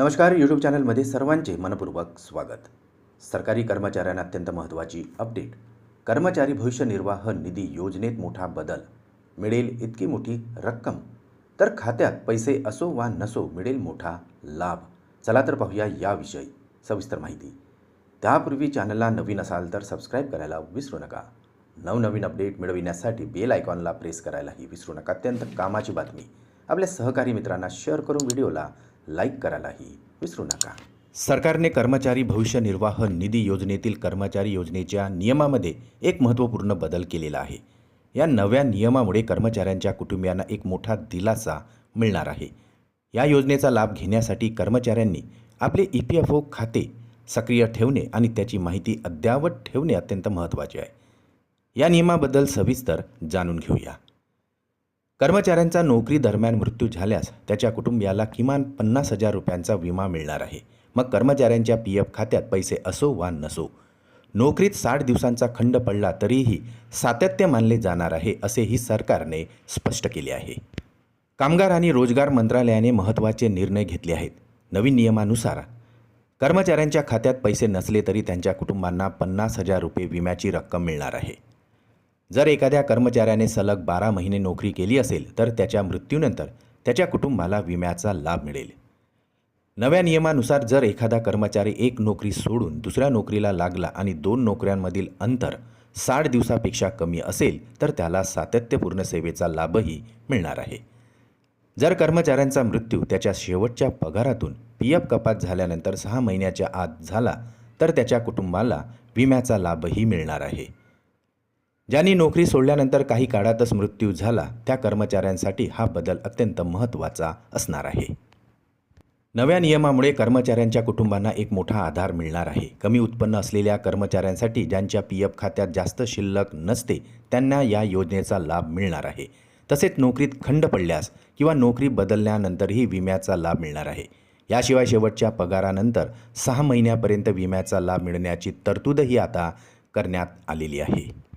नमस्कार यूट्यूब चॅनलमध्ये सर्वांचे मनपूर्वक स्वागत. सरकारी कर्मचाऱ्यांना अत्यंत महत्त्वाची अपडेट कर्मचारी भविष्य निर्वाह निधी योजनेत मोठा बदल. मिळेल इतकी मोठी रक्कम. तर खात्यात पैसे असो वा नसो मिळेल मोठा लाभ. चला तर पाहूया याविषयी सविस्तर माहिती. त्यापूर्वी चॅनलला नवीन असाल तर सबस्क्राईब करायला विसरू नका. नवनवीन अपडेट मिळविण्यासाठी बेल आयकॉनला प्रेस करायलाही विसरू नका. अत्यंत कामाची बातमी. आपल्या सहकारी मित्रांना शेअर करून व्हिडिओला लाईक करायलाही विसरू नका. सरकारने कर्मचारी भविष्य निर्वाह निधी योजनेतील कर्मचारी योजनेच्या नियमामध्ये एक महत्त्वपूर्ण बदल केलेला आहे. या नव्या नियमामुळे कर्मचाऱ्यांच्या कुटुंबियांना एक मोठा दिलासा मिळणार आहे. या योजनेचा लाभ घेण्यासाठी कर्मचाऱ्यांनी आपले ई पी एफ ओ खाते सक्रिय ठेवणे आणि त्याची माहिती अद्ययावत ठेवणे अत्यंत महत्त्वाचे आहे. या नियमाबद्दल सविस्तर जाणून घेऊया. कर्मचाऱ्यांचा नोकरी दरम्यान मृत्यू झाल्यास त्याच्या कुटुंबियाला किमान पन्नास हजार रुपयांचा विमा मिळणार आहे. मग कर्मचाऱ्यांच्या पी एफ खात्यात पैसे असो वा नसो नोकरीत साठ दिवसांचा खंड पडला तरीही सातत्य मानले जाणार आहे असेही सरकारने स्पष्ट केले आहे. कामगार आणि रोजगार मंत्रालयाने महत्त्वाचे निर्णय घेतले आहेत. नवीन नियमानुसार कर्मचाऱ्यांच्या खात्यात पैसे नसले तरी त्यांच्या कुटुंबांना पन्नास हजार रुपये विम्याची रक्कम मिळणार आहे. जर एखाद्या कर्मचाऱ्याने सलग बारा महिने नोकरी केली असेल तर त्याच्या मृत्यूनंतर त्याच्या कुटुंबाला विम्याचा लाभ मिळेल. नव्या नियमानुसार जर एखादा कर्मचारी एक नोकरी सोडून दुसऱ्या नोकरीला लागला आणि दोन नोकऱ्यांमधील अंतर साठ दिवसापेक्षा कमी असेल तर त्याला सातत्यपूर्ण सेवेचा लाभही मिळणार आहे. जर कर्मचाऱ्यांचा मृत्यू त्याच्या शेवटच्या पगारातून पी एफ कपात झाल्यानंतर सहा महिन्याच्या आत झाला तर त्याच्या कुटुंबाला विम्याचा लाभही मिळणार आहे. ज्यांनी नोकरी सोडल्यानंतर काही काळातच मृत्यू झाला त्या कर्मचाऱ्यांसाठी हा बदल अत्यंत महत्त्वाचा असणार आहे. नव्या नियमामुळे कर्मचाऱ्यांच्या कुटुंबांना एक मोठा आधार मिळणार आहे. कमी उत्पन्न असलेल्या कर्मचाऱ्यांसाठी ज्यांच्या पी एफ खात्यात जास्त शिल्लक नसते त्यांना या योजनेचा लाभ मिळणार आहे. तसेच नोकरीत खंड पडल्यास किंवा नोकरी बदलल्यानंतरही विम्याचा लाभ मिळणार आहे. याशिवाय शेवटच्या पगारानंतर सहा महिन्यापर्यंत विम्याचा लाभ मिळण्याची तरतूदही आता करण्यात आलेली आहे.